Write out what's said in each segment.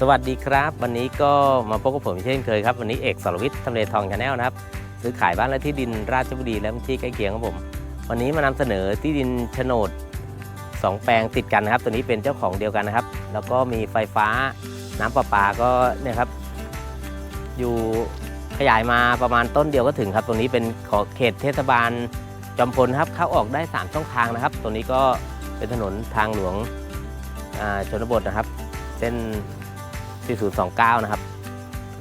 สวัสดีครับ วันนี้ก็มาพบกับผมเช่นเคยครับ วันนี้เอกสรวิทย์ทำเลทองชาแนลนะครับ ซื้อขายบ้านและที่ดินราชบุรีและพื้นที่ใกล้เคียงครับผม วันนี้มานำเสนอที่ดินโฉนด 2 แปลงติดกันนะครับ ตัวนี้เป็นเจ้าของเดียวกันนะครับ แล้วก็มีไฟฟ้าน้ำประปาก็เนี่ยครับ อยู่ขยายมาประมาณต้นเดียวก็ถึงครับ ตรงนี้เป็นขอเขตเทศบาลจอมพลครับ เข้าออกได้ 3 ช่องทางนะครับ ตัวนี้ก็เป็นถนนทางหลวงชนบทนะครับ เส้น 4029 นะครับ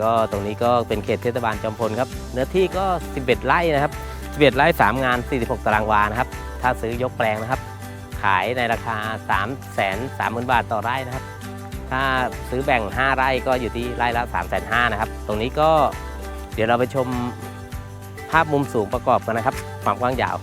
ก็ตรงนี้ก็เป็นเขตเทศบาลจอมพลครับ เนื้อที่ก็ 11 ไร่นะครับ 11 ไร่ 3 งาน 46 ตารางวานะครับ ถ้าซื้อยกแปลงนะครับ ขายในราคา 3 3 0 0 0 0 บาทต่อไร่นะครับ ถ้าซื้อแบ่ง 5 ไร่ก็อยู่ที่ไร่ละ3 5 0 0 0นะครับ ตรงนี้ก็เดี๋ยวเราไปชมภาพมุมสูงประกอบกันนะครับ ความกว้างยาว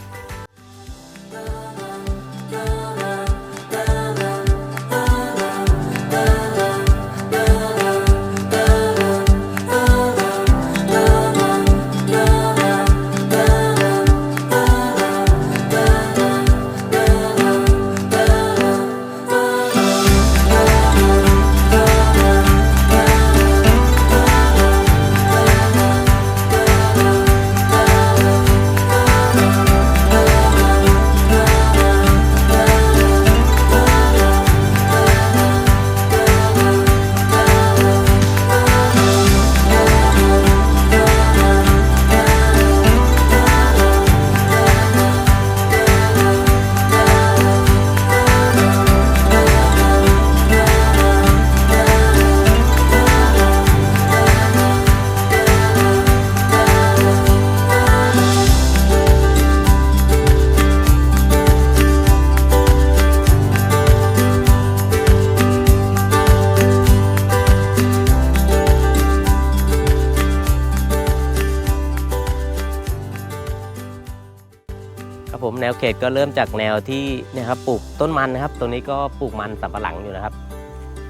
ครับผมแนวเขตก็เริ่มจากแนวที่เนี่ยครับปลูกต้นมันนะครับตรงนี้ก็ปลูกมันสำปะหลังอยู่นะครับ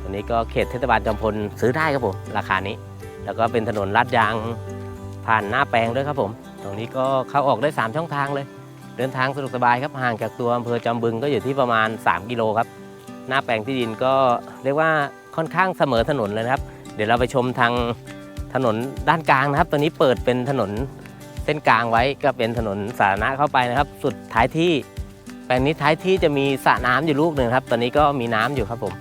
ตรงนี้ก็เขตเทศบาลจอมพลซื้อได้ครับผมราคานี้ แล้วก็เป็นถนนลาดยางผ่านหน้าแปลงด้วยครับผม ตรงนี้ก็เข้าออกได้ 3 ช่องทางเลย เดินทางสะดวกสบายครับห่างจากตัวอำเภอจอมบึงก็อยู่ที่ประมาณ 3 กิโลครับ หน้าแปลงที่ดินก็เรียกว่าค่อนข้างเสมอถนนเลยนะครับ เดี๋ยวเราไปชมทางถนนด้านกลางนะครับ ตัวนี้เปิดเป็นถนน เส้นกลางไว้ก็เป็นถนนสาธารณะเข้าไปนะครับ สุดท้ายที่แปลงนี้ท้ายที่จะมีสระน้ำอยู่ลูกหนึ่งครับ ตอนนี้ก็มีน้ำอยู่ครับผม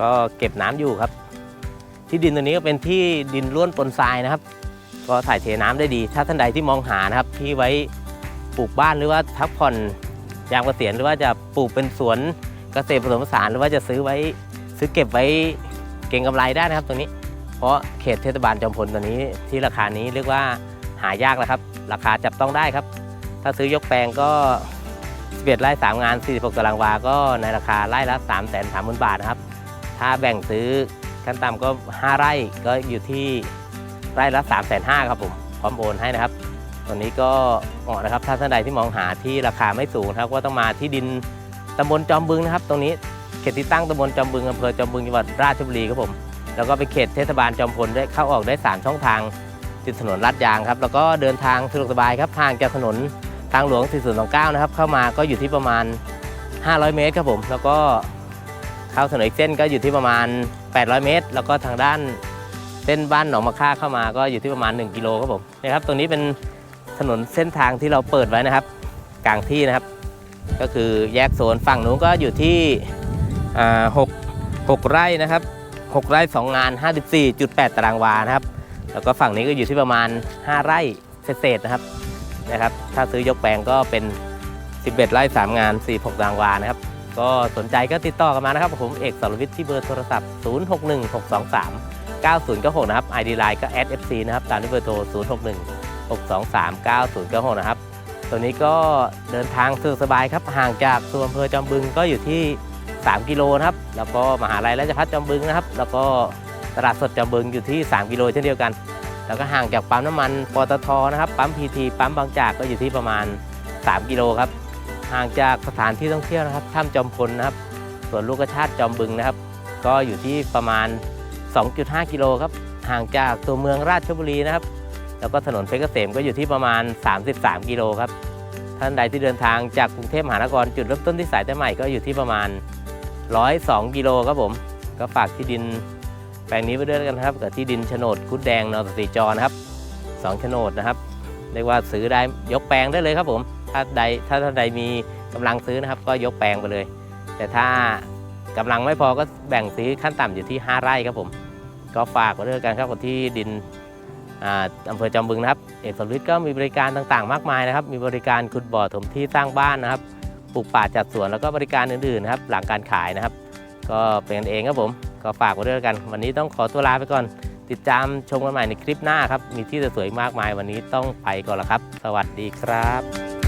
ก็เก็บน้ำอยู่ครับ ที่ดินตัวนี้ก็เป็นที่ดินร่วนปนทรายนะครับ ก็ถ่ายเทน้ำได้ดี ถ้าท่านใดที่มองหานะครับ ที่ไว้ปลูกบ้านหรือว่าพักผ่อนยามเกษียณหรือว่าจะปลูกเป็นสวนเกษตรผสมผสานหรือว่าจะซื้อไว้ซื้อเก็บไว้เก็งกำไรได้นะครับ ตัวนี้ เพราะเขตเทศบาลจอมพลตัวนี้ที่ราคานี้เรียกว่า หายากแล้วครับ ราคาจับต้องได้ครับ ถ้าซื้อยกแปลงก็ 11 ไร่ 3 งาน 46 ตารางวา ก็ในราคาไร่ละ3 3 0 0 0บาทนะครับ ถ้าแบ่งซื้อขั้นต่ำก็ 5 ไร่ก็อยู่ที่ไร่ละ 3 5 0 0 0ครับผม พร้อมโอนให้นะครับตัวนี้ก็เหมาะนะครับ ถ้าท่านใดที่มองหาที่ราคาไม่สูงนะครับ ก็ต้องมาที่ดินตำบลจอมบึงนะครับ ตรงนี้เขตที่ตั้งตำบลจอมบึงอำเภอจอมบึงจังหวัดราชบุรีครับผม แล้วก็เป็นเขตเทศบาลจอมพลได้เข้าออกได้3ช่องทาง ติดถนนลาดยางครับ แล้วก็เดินทางสะดวกสบายครับห่างจากถนนทางหลวง 4029 นะครับ เข้ามาก็อยู่ที่ประมาณ 500 เมตรครับผม แล้วก็เข้าถนนอีกเส้นก็อยู่ที่ประมาณ 800 เมตร แล้วก็ทางด้านเส้นบ้านหนองมะค่าเข้ามาก็อยู่ที่ประมาณ 1 กิโลครับผมนะครับ ตรงนี้เป็นถนนเส้นทางที่เราเปิดไว้นะครับ กลางที่นะครับ ก็คือแยกโซนฝั่งนู้นก็อยู่ที่หกหกไร่นะครับหกไร่สองงาน 54.8 ตารางวานะครับ แล้วก็ฝั่งนี้ก็อยู่ที่ประมาณ 5 ไร่เศษๆนะครับนะครับ ถ้าซื้อยกแปลงก็เป็น 11 ไร่ 3 งาน 46ตารางวานะครับ ก็สนใจก็ติดต่อกันมานะครับ ผมเอกสรวิทย์ที่เบอร์โทรศัพท์ 061623 9096 นะครับ ID Line ก็ @fc นะครับ ตามที่เบอร์โทร 061623 9096 นะครับ ตัวนี้ก็เดินทางสะดวกสบายครับ ห่างจากตัวอำเภอจอมบึงก็อยู่ที่ 3 กิโลนะครับ แล้วก็มหาลัยราชภัฏจอมบึงนะครับ แล้วก็ ตลาดสดจอมบึงอยู่ที่ 3 กิโลเช่นเดียวกัน แล้วก็ห่างจากปั๊มน้ำมันปตทนะครับปั๊มพีทีปั๊มบางจากก็อยู่ที่ประมาณ 3 กิโลครับห่างจากสถานที่ท่องเที่ยวนะครับถ้ำจอมพลนะครับส่วนลูกกระชาติจอมบึงนะครับ ก็อยู่ที่ประมาณ 2.5 กิโลครับห่างจากตัวเมืองราชบุรีนะครับ แล้วก็ถนนเพชรเกษมก็อยู่ที่ประมาณ 33 กิโลครับท่านใดที่เดินทางจากกรุงเทพมหานครจุดเริ่มต้นที่สายแต่ใหม่ก็อยู่ที่ประมาณ 102 กิโลครับผม ก็ฝากที่ดิน แปลงนี้ไปด้วยกันครับกับที่ดินโฉนดคุดแดงนอสติจอนะครับสองโฉนดนะครับเรียกว่าซื้อได้ยกแปลงได้เลยครับผม ถ้าใดถ้าท่านใดมีกำลังซื้อนะครับ ก็ยกแปลงไปเลย แต่ถ้ากำลังไม่พอก็แบ่งซื้อขั้นต่ำอยู่ที่ 5 ไร่ครับผม ก็ฝากไว้ด้วยกันครับกับที่ดินอำเภอจอมบึงนะครับ เอกสมฤทธิ์ก็มีบริการต่างๆ มากมายนะครับ มีบริการขุดบ่อถมที่สร้างบ้านนะครับ ปลูกป่าจัดสวนแล้วก็บริการอื่นๆนะครับ หลังการขายนะครับ ก็เป็นกันเองครับผม ก็ฝากไว้ด้วยกัน วันนี้ต้องขอตัวลาไปก่อน ติดตามชมกันใหม่ในคลิปหน้าครับ มีที่สวยๆมากมายวันนี้ต้องไปก่อนละครับ สวัสดีครับ